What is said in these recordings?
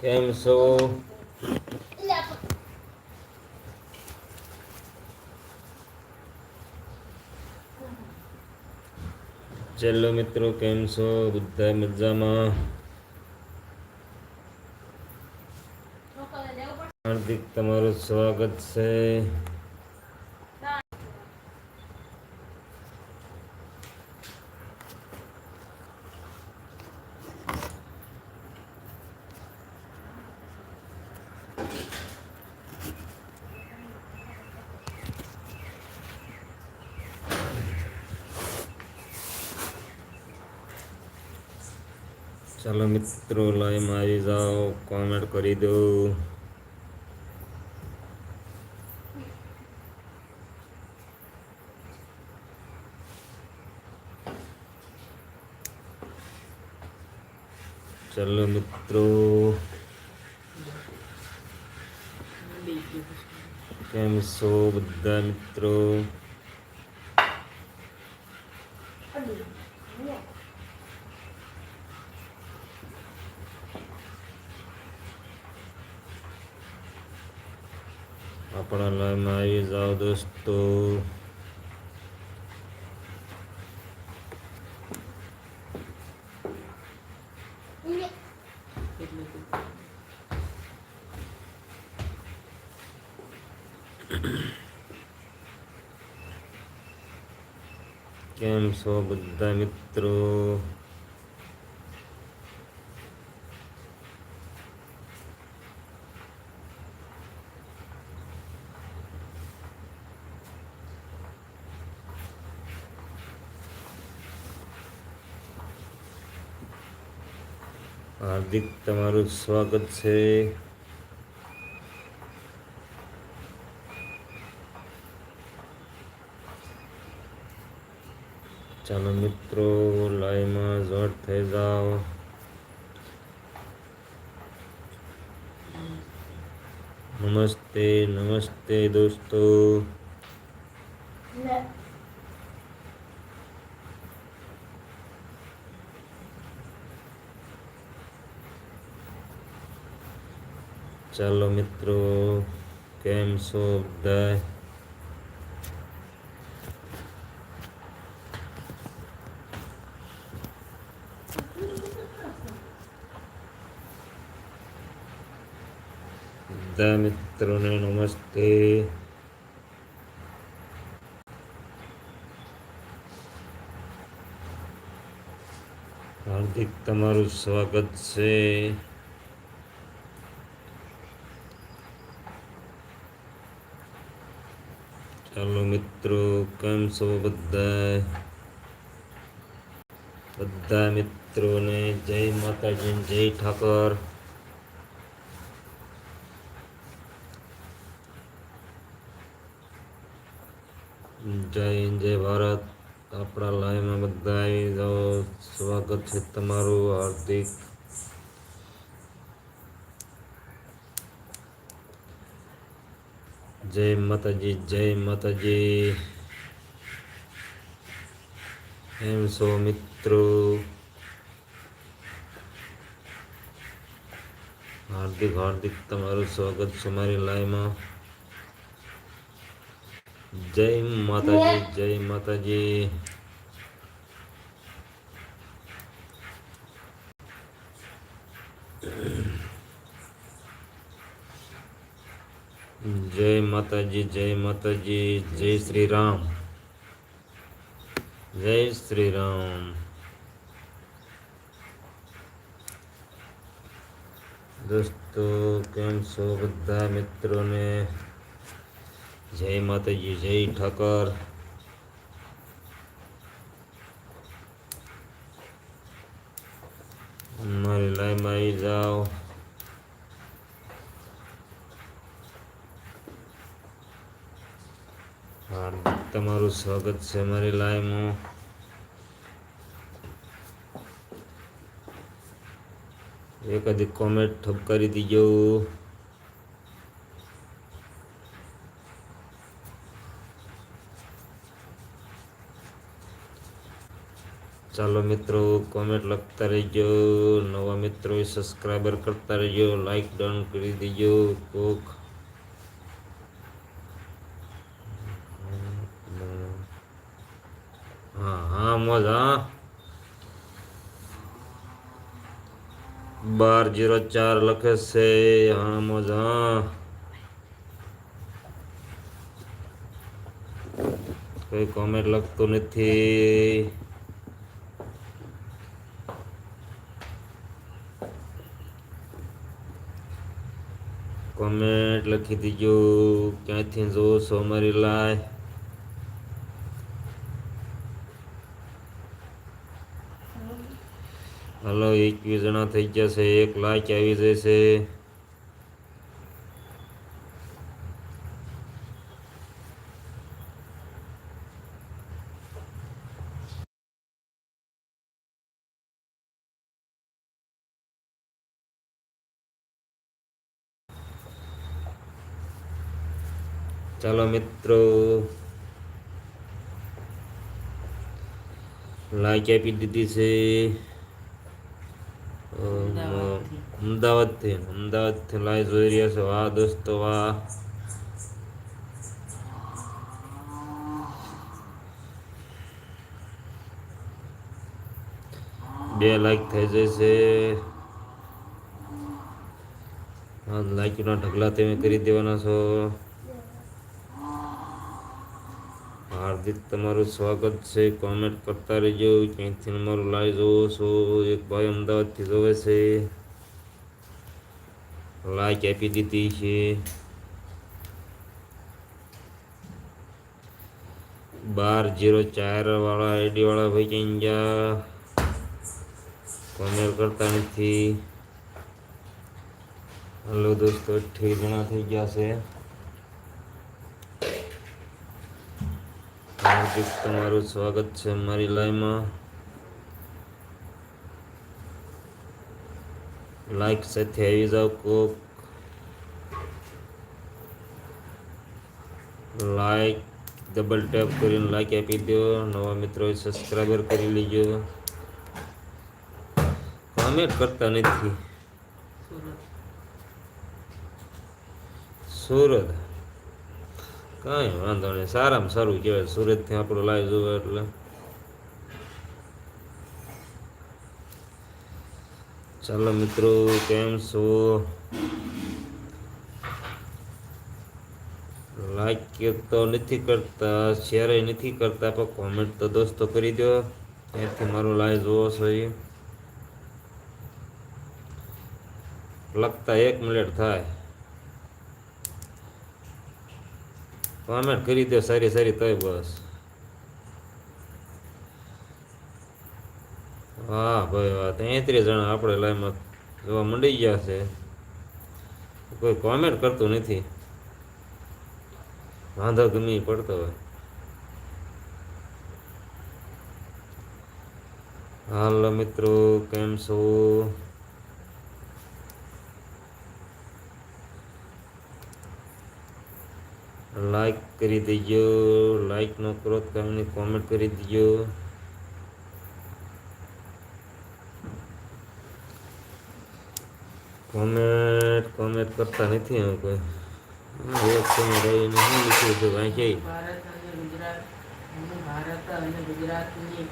કેમ છો? ચલો મિત્રો કેમ છો? બધા મજામાં? હાર્દિક તમારું સ્વાગત છે ચાલો મિત્રો લાઈવ મારી જાઓ કોમેન્ટ કરી દો. ચાલો મિત્રો. કેમ છો બધા મિત્રો આપણા લાઈનમાં આવી જાઓ દોસ્તો કેમ છો બધા મિત્રો? હાર્દિક તમારું સ્વાગત છે. ચાલો મિત્રો લાઈમાં જોડ થઈ જાઓ. નમસ્તે નમસ્તે દોસ્તો. ચાલો મિત્રો કેમ છો બધા? બધા મિત્રોને નમસ્તે. હાર્દિક તમારું સ્વાગત છે ચાલો મિત્રો કેમ છો બધા બધા મિત્રોને જય માતાજી જય ઠાકર જય હિન્દ જય ભારત આપણા લાઈવમાં બધા આવી જાઓ સ્વાગત છે તમારું હાર્દિક જય માતાજી જય માતાજી એમ સો મિત્રો. હાર્દિક હાર્દિક, તમારું સ્વાગત છે મારી લાઈમાં જય માતાજી જય માતાજી. જય માતાજી જય માતાજી, જય શ્રી રામ. જય શ્રી રામ દોસ્તો કેમ છો બધા મિત્રોને જય માતાજી, જય ઠાકર. મારી લાઈમાં આવી જાઓ હાર્દિક તમારું સ્વાગત છે મારી લાઈવમાં. એકાદી કોમેન્ટ ઠપકારી દીજો. ચાલો મિત્રો કોમેન્ટ લખતા રહેજો, નવા મિત્રો સબસ્ક્રાઈબર કરતા રહેજો લાઈક ડન કરી દેજો કોક હા હા મોજ હા બાર જીરો ચાર લખે છે હા મોજ હા કોઈ કોમેન્ટ લખતું નથી કોમેન્ટ લખી દીજો ક્યાંથી જોવો છો અમારી લાઈવ હલો એકવીસ જણા થઈ ગયા છે એક લાખ આવી જશે. ચાલો મિત્રો, લાઈક આપી દીધી છે. અમદાવાદથી. અમદાવાદથી લાઈવ જોઈ રહ્યા છો. વાહ દોસ્તો, વાહ. બે લાઈક થઈ જશે. લાઈકના ઢગલા તમે કરી દેવાના છો. હાર્દિક તમારું સ્વાગત છે કોમેન્ટ કરતા રહેજો ક્યાંથી અમારું લાઈવ જોવો છો એક ભાઈ અમદાવાદથી જોવે છે લાઈક આપી દીધી છે બાર જીરો ચાર વાળા આઈડી વાળા ભાઈ ક્યાં ગયા કોમેન્ટ કરતા નથી હલો દોસ્તો અઠ્યાવીસ જણા થઈ ગયા છે હાર્દિક તમારું સ્વાગત છે મારી લાઈવમાં. લાઈક સાથે આવી જાઓ કોક. લાઈક ડબલ ટેપ કરીને લાઈક આપી દો. નવા મિત્રોએ સબસ્ક્રાઈબર કરી લેજો. કોમેન્ટ કરતા નથી. સુરત. કાંઈ વાંધો નહીં, સારામાં સારું કહેવાય, સુરતથી આપણું લાઈવ જોવે એટલે. ચાલો મિત્રો, કેમ છો? લાઈક તો નથી કરતા શેર નથી કરતા, પણ કોમેન્ટ તો દોસ્તો કરી દો. ત્યાંથી મારું લાઈવ જોવો છો એ. લખતા એક મિનિટ થાય. કોમેન્ટ કરી દો સારી સારી તોય બસ વાહ ભાઈ વાહ તેત્રીસ જણા આપણે લાઈનમાં જોવા મંડી ગયા છે કોઈ કોમેન્ટ કરતું નથી વાંધો ગમે પડતો હોય હાલો મિત્રો કેમ છો લાઈક કરી દેજો લાઈક ન કરો તો કાંઈ કોમેન્ટ કરી દેજો. કોમેન્ટ કોમેન્ટ કરતા નથી હવે કોઈ. હા, એક કોમેન્ટ આવીને શું લખ્યું ભારત અને હું ગુજરાતની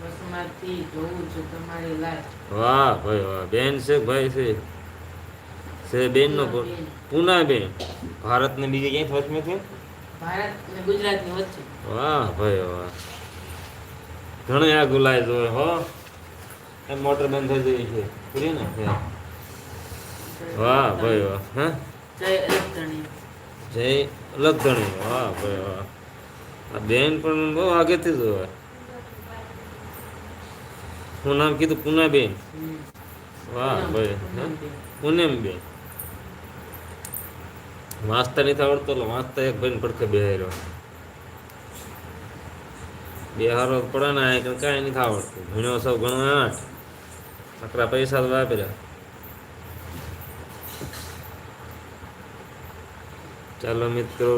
વસમાંથી છું તમારી લાઈવ વાહ ભાઈ વાહ બેન છે ભાઈ છે. છે બેનનો ફોન પૂના બેન ભારતને બીજે ક્યાંય વચમેથી ભારત અને ગુજરાતની વચ્ચે વાહ ભાઈ વાહ ઘણી આ ગુલાય જોવે હો એ મોટર બંધ થઈ ગઈ છે પૂરી ને હે. વાહ ભાઈ વાહ હા જય અલગધણી જય લગધણી વાહ ભાઈ વાહ આ બેન પણ બહુ આગેથી જોવે હું નામ કીધું પૂના બેન હમ. વાહ પૂનમ, ભાઈ પૂનમ હા? બેન. પૂનમ બેન વાંચતા નથી આવડતો એટલે વાંચતા એક ભાઈને પડખે બેહાર્યો. બેહારો પડે ને આ કાંઈ નથી આવડતું ભણ્યો સૌ ઘણો આઠ. આકરા પૈસા તો વાપર્યા. ચાલો મિત્રો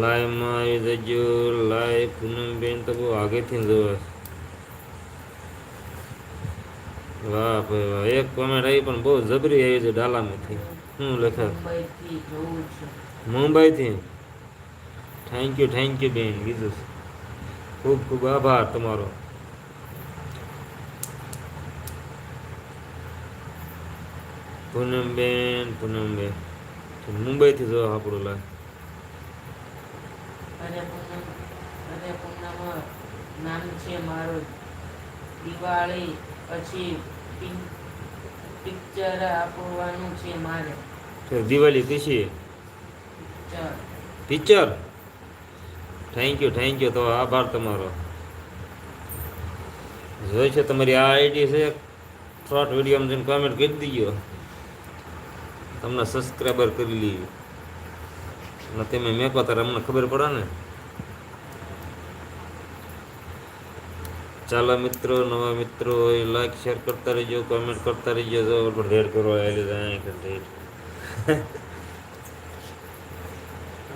લાઈવમાં આવી જજો. લાઈવ પૂનમબેન તો બહુ આગેથી જોવે. વાહ ભાઈ વાહ. એક કોમેન્ટ આવી પણ બહુ જબરી આવી છે ડાલામાંથી. શું લખે? મુંબઈથી જોઉં છું. મુંબઈથી? થેન્ક યુ થેન્ક યુ બેન. કીધું છે. ખૂબ ખૂબ આભાર તમારો. પૂનમબેન પૂનમબેન મુંબઈથી જો આપણું લાઈવ અરે પૂનમ અરે પૂનમ નામ છે મારું. દિવાળી પછી પિક- પિક્ચર આપવાનું છે મારે. તો દિવાળી કશી? Picture. Thank you thank you તો આભાર તમારો. જોઈ છે તમારી આ આઈડી છે. શોર્ટ વિડીયોમાં જઈને કોમેન્ટ કરી દીજો. તમને સબસ્ક્રાઈબર કરી લઈએ અને તમે મેં કહો ત્યારે અમને ખબર પડે ને? ચાલો મિત્રો નવા મિત્રો હોય લાઈક શેર કરતા રહીજો કોમેન્ટ કરતા રહીજો જો પણ રેડ કરવા આવેલી જાય કે રેડ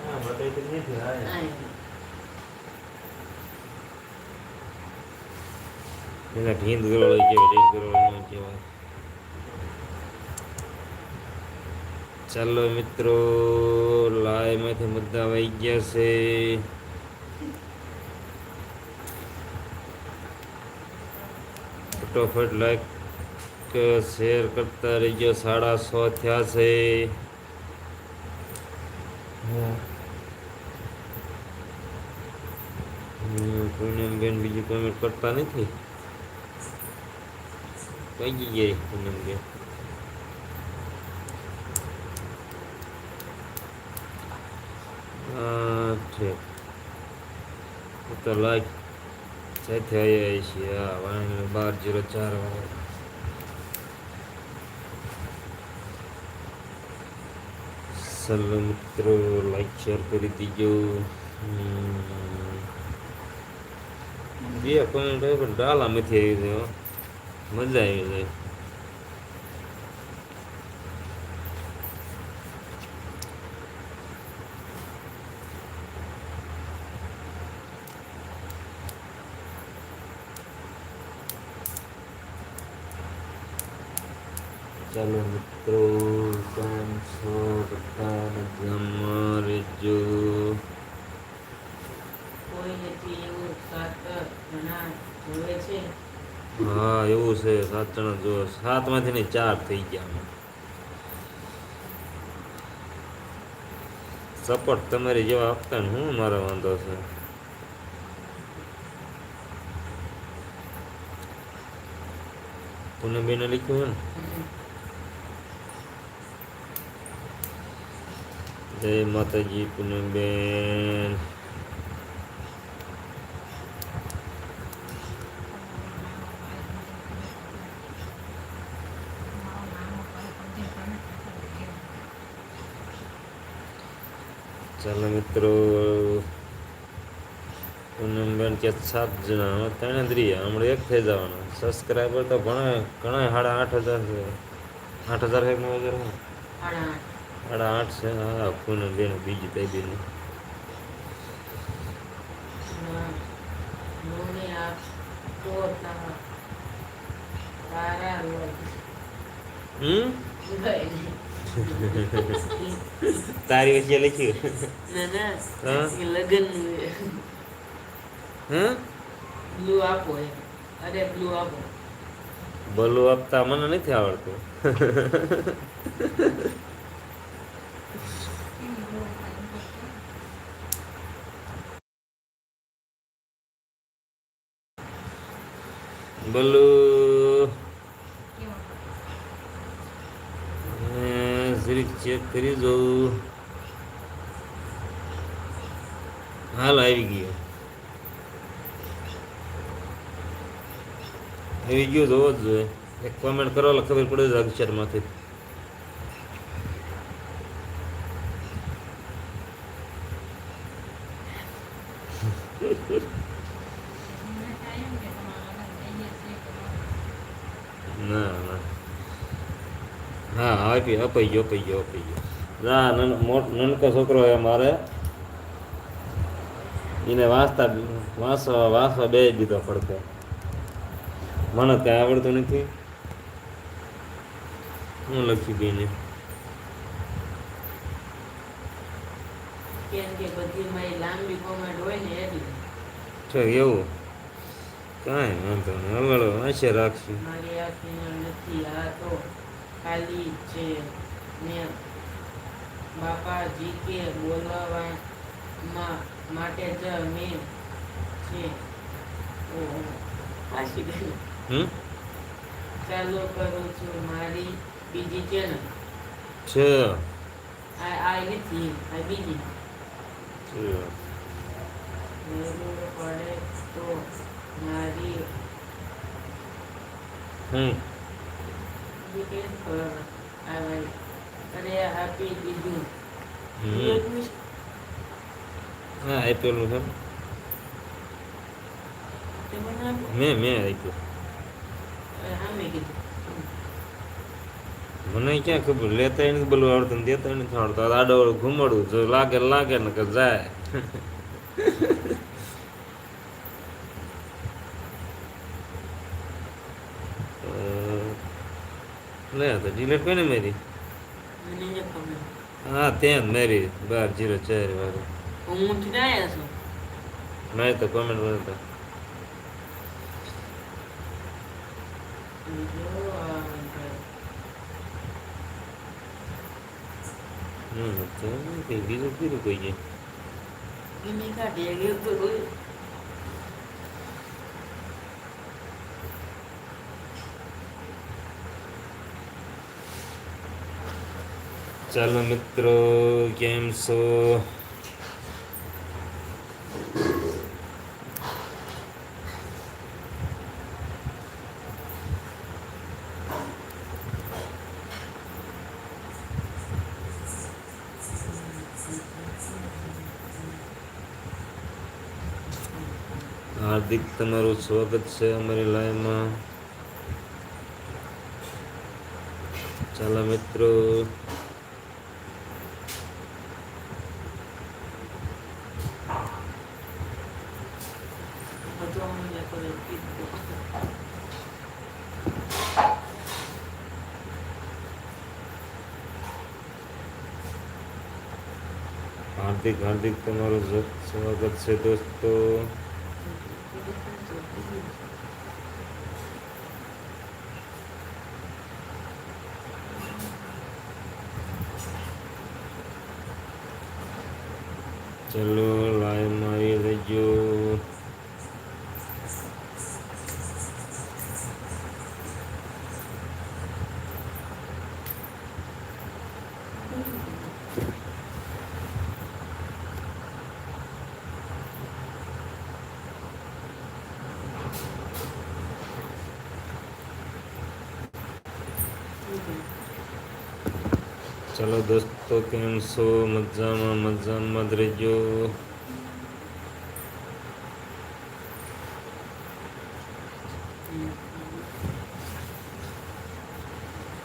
હા બતાવી તો નથી હા આય. એના ઢીંદ ગરોળો કહેવાય ઢીંદ ગરોળો ન કહેવાય ચાલો મિત્રો લાઈવમાંથી મુદ્દા આવી ગયા છે ફટોફટ લાઈક શેર કરતા રહીજો. સાડા સો થયા છે. પૂનમબેન બીજું પેમેન્ટ કરતા નથી? કઈ જગ્યાએ પૂનમબેન? છે. તો લાઈક વાણી બાર જીરો ચાર ચાલો મિત્રો લાઈક શેર કરી દીજો બે કોમેન્ટ ડાલામાંથી આવી હો. મજા આવી જાય ચાલો મિત્રો કેમ છો બધા મજામાં રહેજો કોઈ નથી એવું સાત જણા જોવે છે હા એવું છે સાત જણા જો સાતમાંથી ને ચાર થઈ ગયા સપોર્ટ તમારી જેવા આપતા ને હું મારો વાંધો છે? પૂનમબેને લખ્યું ને જય માતાજી પૂનમબેન ચાલો મિત્રો પૂનમબેન કે સાત જણા ત્રણે દ્રિયા હમણાં એક થઈ જવાના. સબસ્ક્રાઈબર તો ઘણા ઘણા સાડા આઠ હજાર છે. આઠ હજાર એક નવ હજાર સાડા આઠ. છે હા બીજી કઈ બેન. તા- તારા રોજ હમ તારી વચ્ચે લખ્યું લગન હમ? બ્લુ આપો અરે બ્લુ આપો. બોલું આપતા મને નથી આવડતું. બોલું જરીક ચેક કરી જોઉં. હાલ આવી ગયો. આવી ગયો જોવો જ. જોઈએ એક કોમેન્ટ કરો એટલે ખબર પડે છે અક્ષરમાંથી ના ના. હા, આપી, અપાઈ ગયો અપાઈ ગયો અપાઈ ગયો. ના નનકો છોકરો એ મારે. એને વાંચતા, વાંચવા વાંચવા બે દીધો પડતો. મને કાંઈ આવડતું નથી. હું લખી દઈને. છે એવું. કાંઈ વાંધો નહીં. આગળ વાંચે રાખશું. મારી આ નથી. આ તો ખાલી છે ને બાપાજી કે બોલાવવા માટે જ મેં છે. હમ ચાલુ કરું છું મારી બીજી ચેનલ છે. આ આ નથી આ બીજી. છે. જરૂર પડે તો મારી હમ. ટિકિટ પર આવે અરે આપી દીધું. હમ. હા છે. તે મને આપો. મેં મેં આપ્યું. મને ક્યાં ખબર? લેતા એને બોલવું આવડતું દેતા એને આવડતું આ આડો ઘુમાડું જો લાગે લાગે ને કે જાય લે તો ડિલેટ કોને મેરી? હા તે જ મેરી બાર જીરો ચાર વાળું. હું તો કોમેન્ટ કરતા બીજો આ હમ તો બીજું કીધું કોઈ જાય ગીની કાઢી ગયું તો ચાલો મિત્રો કેમ છો? હાર્દિક તમારું સ્વાગત છે અમારી લાઈવમાં. ચાલો મિત્રો. હાર્દિક હાર્દિક તમારું સ્વાગત છે દોસ્તો. ચલો લાઈવ મારી રહેજો ચલો દોસ્તો કેમ છો મજામાં મજામાં જ રહેજો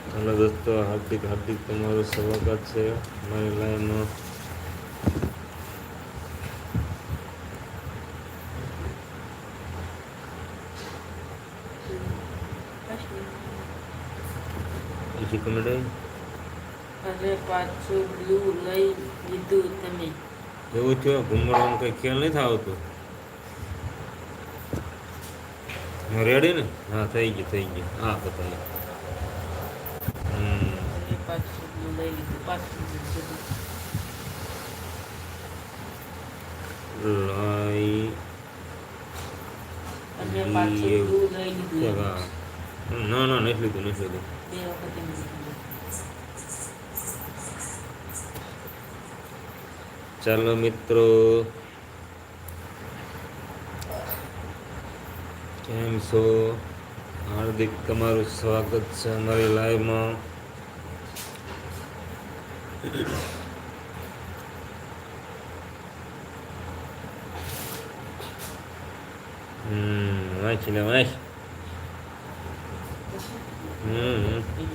ચાલો દોસ્તો હાર્દિક હાર્દિક તમારું સ્વાગત છે મારી લાઈનમાં કમેન્ટ અરે પાછું બ્લુ લઈ લીધું તમે. એવું થયું? ઘુમડવાનું કઈ ખ્યાલ નથી આવતો? રેડી ને? હા થઈ ગયું થઈ ગયું. હા બતાવી. અને. ના ના નથી લીધું નથી લીધું બે વખતે મેં લીધું. ચાલો મિત્રો કેમ છો હાર્દિક તમારું સ્વાગત છે અમારી લાઈવમાં હમ વાંચ ને વાંચ હમ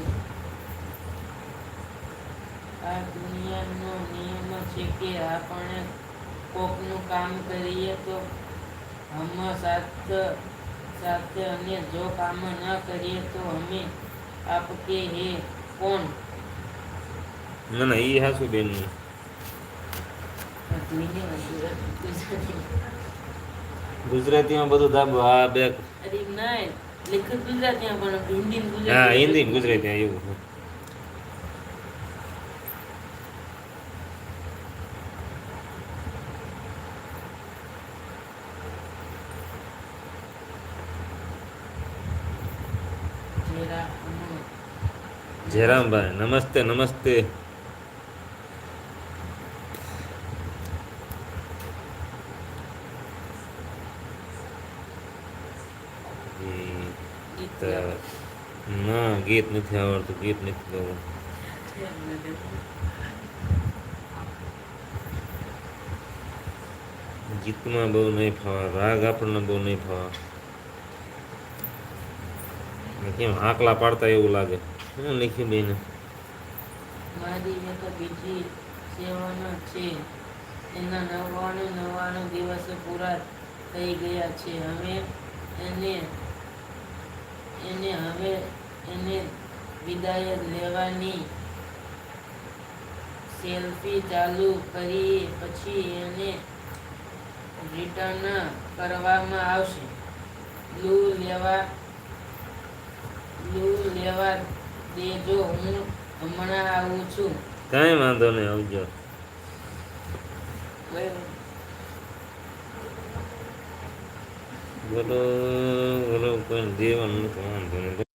આ દુનિયાનો નિયમ છે કે આપણે કોકનું કામ કરીએ તો હમ સાથ સાથે અને જો કામ ન કરીએ તો અમે આપકે હે કોણ? ના ના એ હાસુ બેન. ગુજરાતીમાં બધું ધાબો આ બે. અરે ના લેખક ગુજરાતીમાં પણ હિન્દી ગુજરાતી હા હિન્દી ગુજરાતી એવું જેરા અમો. જયરામભાઈ નમસ્તે નમસ્તે. ના ગીત નથી આવડતું ગીત નથી ગવું ગીતમાં બહુ નહીં ફાવે રાગ આપણને બહુ નહીં ફાવે. કેમ આકલા પાડતા એવું લાગે? હું લખ્યું બેન. મારી એક બીજી સેવાનો છે. એના નવ્વાણું નવ્વાણું દિવસો પૂરા થઈ ગયા છે. હવે એને એને હવે એને વિદાય લેવાની. સેલ્ફી ચાલુ કરી પછી એને રિટર્ન કરવામાં આવશે. લૂ લેવા લૂ લેવા દેજો હું હમણાં આવું છું. કાંઈ વાંધો નહીં આવજો. બોલો બોલો કોઈ દેવાનું વાંધો નહીં.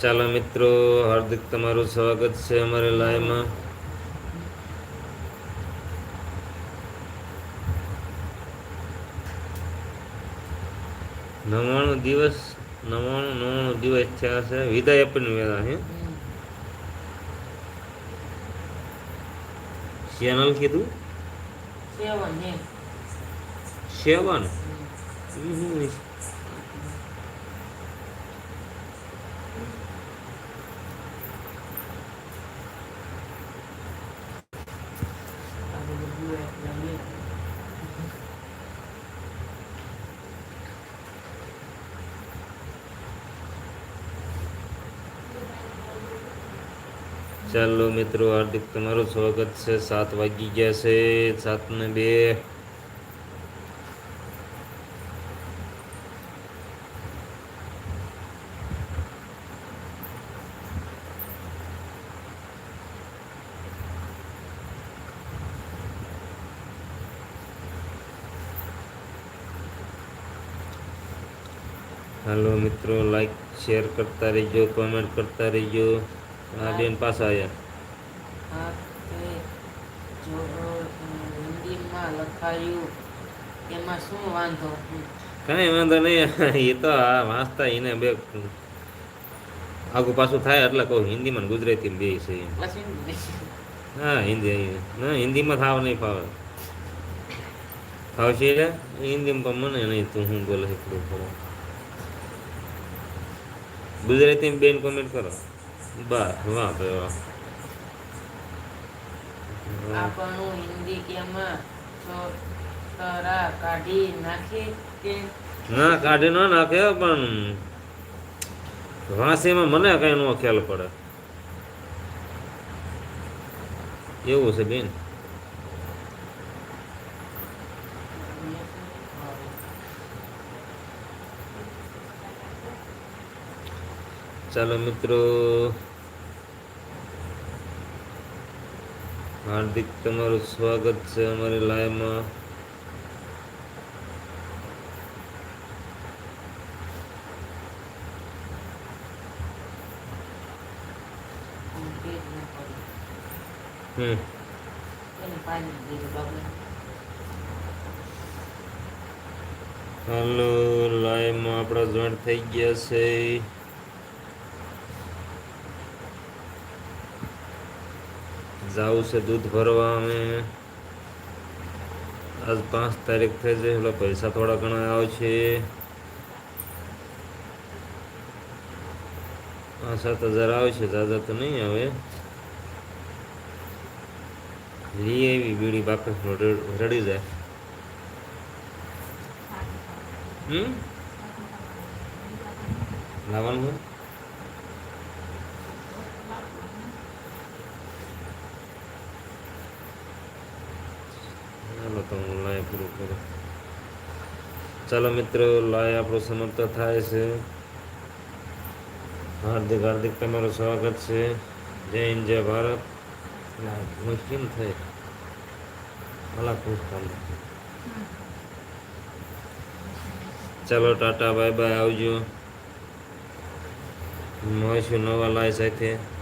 ચાલો મિત્રો હાર્દિક તમારું સ્વાગત છે અમારી લાઈવમાં. નવ્વાણું દિવસ નવ્વાણું નવ્વાણું દિવસ થયા છે. વિદાય આપીને વેલા હે? ચેનલ કીધું? સેવન સેવન હમ. આ બધું જુએ એટલે લે. ચાલો મિત્રો, હાર્દિક તમારું સ્વાગત છે. સાત વાગી ગયા છે. સાત ને બે. હાલો મિત્રો લાઈક શેર કરતા રહીજો કોમેન્ટ કરતા રહીજો. આ બેન પાછા આવ્યા જો હિન્દીમાં લખાયું એમાં શું વાંધો? કાંઈ વાંધો નહીં એ તો આ વાંચતા એને બે આગું પાછું થાય એટલે કહું હિન્દીમાં ગુજરાતી બે છે હા હિન્દી ના હિન્દીમાં થાવ નહીં ફાવે. ફાવશે એટલે હિન્દીમાં પણ મને નહીં તું હું બોલે એટલું ગુજરાતીમાં બેન કોમેન્ટ કરો. બસ વાહ ભાઈ વાહ વાહ. આપણું હિન્દી કેમાં ચોતરા કાઢી નાખે કે? ના કાઢી ન નાખે પણ વાંસીમાં મને કઈ નો ખ્યાલ પડે. એવું છે બેન? ચાલો મિત્રો. હાર્દિક તમારું સ્વાગત છે અમારી લાઈવમાં. હમ. હાલો, લાઈવમાં આપણા જોઈન્ટ થઈ ગયા છે. જવું છે દૂધ ભરવા અમે આજ પાંચ તારીખ થઈ છે એટલે પૈસા થોડા ઘણા આવશે પાંચ સાત હજાર આવશે દાદા તો નહીં આવે લઈ આવી બીડી બાપે રડી જાય હમ લાવવાનું છે? ચાલો તો લાય પૂરું કરું. ચાલો મિત્રો, લાય આપણું સમાપ્ત થાય છે. હાર્દિક હાર્દિક તમારું સ્વાગત છે. જય હિન્દ, જય ભારત. મુશ્કેલ થઈ ભલા ખુશ ચાલો, ટાટા બાય બાય આવજો મળીશું નવા લાય સાથે.